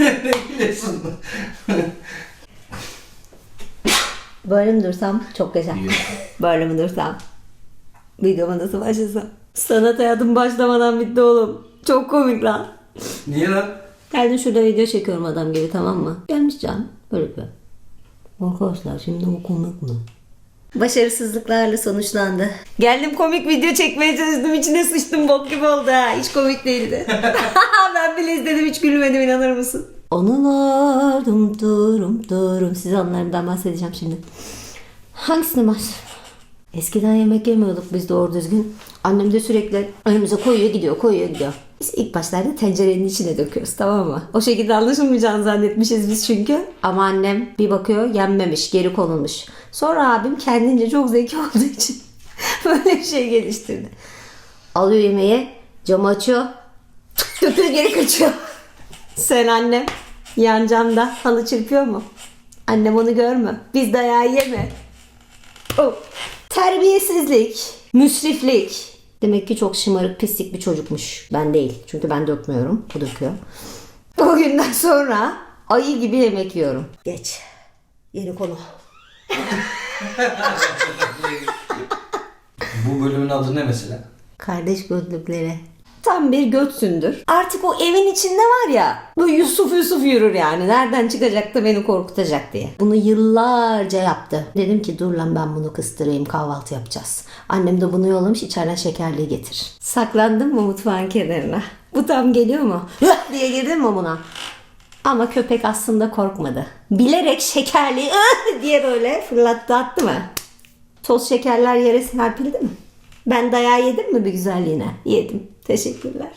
ne gülüyorsun? Böyle mi dursam çok. İyi. Böyle mi dursam? Videoma nasıl başlasam? Sanat hayatım başlamadan bitti oğlum. Çok komik lan. Niye lan? Geldim şurada video çekiyorum adam gibi tamam mı? Gelmiş can. Böyle bir. Arkadaşlar şimdi o komik mi? Başarısızlıklarla sonuçlandı. Geldim komik video çekmeye çalıştım. içine sıçtım bok gibi oldu ha. Hiç komik değildi. ben bile izledim hiç gülmedim inanır mısın? Anılar dum durum durum. Size anılarımdan bahsedeceğim şimdi. Hangisini baş? Eskiden yemek yemiyorduk biz doğru düzgün. Annem de sürekli önümüze koyuyor gidiyor koyuyor gidiyor. Biz ilk başlarda tencerenin içine döküyoruz tamam mı? O şekilde anlaşılmayacağını zannetmişiz biz çünkü. Ama annem bir bakıyor yenmemiş geri konulmuş. Sonra abim kendince çok zeki olduğu için böyle bir şey geliştirdi. Alıyor yemeği camı açıyor tık geri kaçıyor. Sen annem yan camda halı çırpıyor mu? Annem onu görme. Biz dayağı yeme. Oh. Terbiyesizlik, müsriflik. Demek ki çok şımarık, pislik bir çocukmuş. Ben değil. Çünkü ben dökmüyorum. O döküyor. O günden sonra ayı gibi yemek yiyorum. Geç. Yeni konu. Bu bölümün adı ne mesela? Kardeş götlükleri. Tam bir götsündür. Artık o evin içinde var ya. Bu Yusuf Yusuf yürür yani. Nereden çıkacak da beni korkutacak diye. Bunu yıllarca yaptı. Dedim ki dur lan ben bunu kıstırayım kahvaltı yapacağız. Annem de bunu yollamış içeriden şekerliği getir. Saklandım mı mutfağın kenarına? Bu tam geliyor mu? Diye girdim mi buna? Ama köpek aslında korkmadı. Bilerek şekerliği diye böyle fırlattı attı mı? Toz şekerler yere serpildi mi? Ben dayağı yedim mi bir güzelliğine? Yedim. Teşekkürler.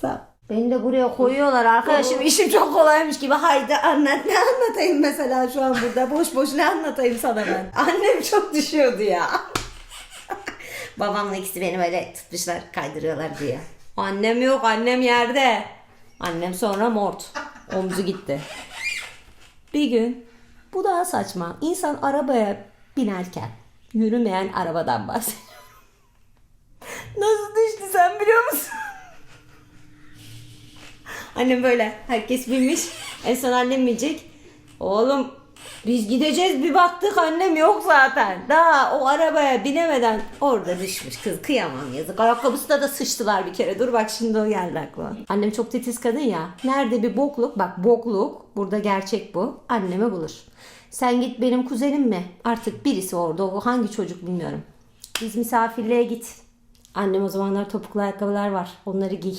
Sağ ol. Beni de buraya koyuyorlar arkadaşım. işim çok kolaymış gibi. Haydi anlat. Ne anlatayım mesela şu an burada? Boş boş ne anlatayım sana ben? Annem çok düşüyordu ya. Babamla ikisi beni böyle tutmuşlar kaydırıyorlar diye. Annem yok annem yerde. Annem sonra mort. Omzu gitti. Bir gün bu daha saçma. İnsan arabaya binerken yürümeyen arabadan bahsediyor. Nasıl düştü sen biliyor musun? Annem böyle herkes binmiş. En son annem binecek. Oğlum biz gideceğiz bir baktık annem yok zaten. Daha o arabaya binemeden orada düşmüş kız kıyamam yazık. Ayakkabısı da sıçtılar bir kere. Dur bak şimdi o geldi aklıma. Annem çok titiz kadın ya. Nerede bir bokluk bak bokluk burada gerçek bu. Annemi bulur. Sen git benim kuzenim mi? Artık birisi orada o hangi çocuk bilmiyorum. Biz misafirliğe git. Annem o zamanlar topuklu ayakkabılar var. Onları giy.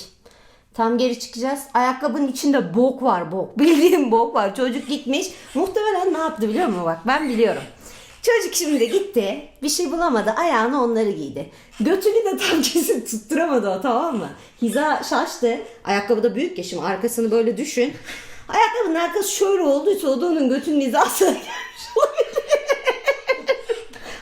Tam geri çıkacağız. Ayakkabının içinde bok var bok. Bildiğim bok var. Çocuk gitmiş. Muhtemelen ne yaptı biliyor musun? Bak ben biliyorum. Çocuk şimdi gitti. Bir şey bulamadı. Ayağına onları giydi. Götünü de tam kesin tutturamadı o tamam mı? Hiza şaştı. Ayakkabı da büyük ya şimdi arkasını böyle düşün. Ayakkabının arkası şöyle olduysa o da onun götünün hizasına gelmiş olabilir.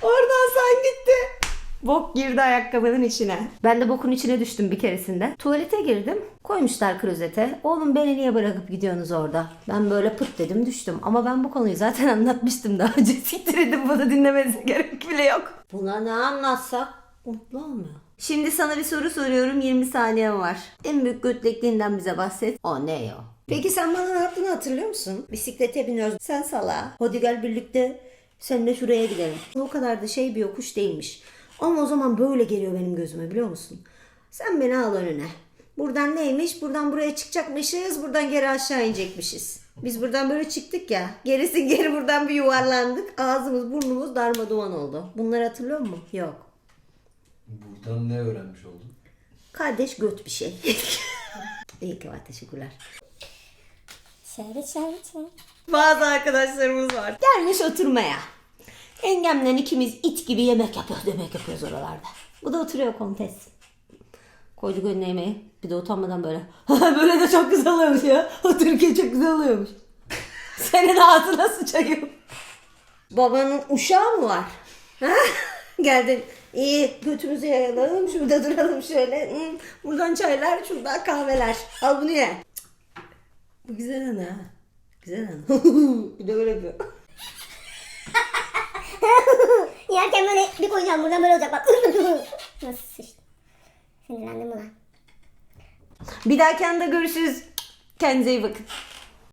Oradan sen gitti. Bok girdi ayakkabının içine. Ben de bokun içine düştüm bir keresinde. Tuvalete girdim. Koymuşlar klozete. Oğlum beni niye bırakıp gidiyorsunuz orada? Ben böyle pıt dedim düştüm. Ama ben bu konuyu zaten anlatmıştım daha önce. Siktir edin bunu dinlemenize gerek bile yok. Buna ne anlatsak mutlu olmuyor. Şimdi sana bir soru soruyorum 20 saniyem var. En büyük götlekliğinden bize bahset. O ne ya? Peki sen bana ne yaptığını hatırlıyor musun? Bisiklete biniyoruz. Sen sala. Hadi gel birlikte seninle şuraya gidelim. O kadar da şey bir yokuş değilmiş. Ama o zaman böyle geliyor benim gözüme biliyor musun? Sen beni al önüne. Buradan neymiş? Buradan buraya çıkacakmışız. Buradan geri aşağı inecekmişiz. Biz buradan böyle çıktık ya. Gerisi geri buradan bir yuvarlandık. Ağzımız burnumuz darma duman oldu. Bunları hatırlıyor musun? Yok. Buradan ne öğrenmiş oldun? Kardeş göt bir şey. İyi ki var teşekkürler. Şerbet şerbet. Bazı arkadaşlarımız var. Gelmiş oturmaya. Engemle ikimiz it gibi yemek yapıyoruz, yemek yapıyoruz oralarda. Bu da oturuyor kontes. Koyduk önüne yemeği. Bir de utanmadan böyle. böyle de çok güzel oluyormuş ya. Otururken çok güzel oluyormuş. Senin ağzına sıçayım. Babanın uşağı mı var? Ha? Geldin. İyi götümüzü yayalım. Şurada duralım şöyle. Hmm, Buradan çaylar, şuradan kahveler. Al bunu ye. Bu güzel ana. Güzel ana. bir de böyle yapıyor. Yerken böyle bir koyacağım buradan böyle olacak bak. Nasıl sıçtı. Sinirlendim ulan. Bir dahaki anda görüşürüz. Kendinize iyi bakın.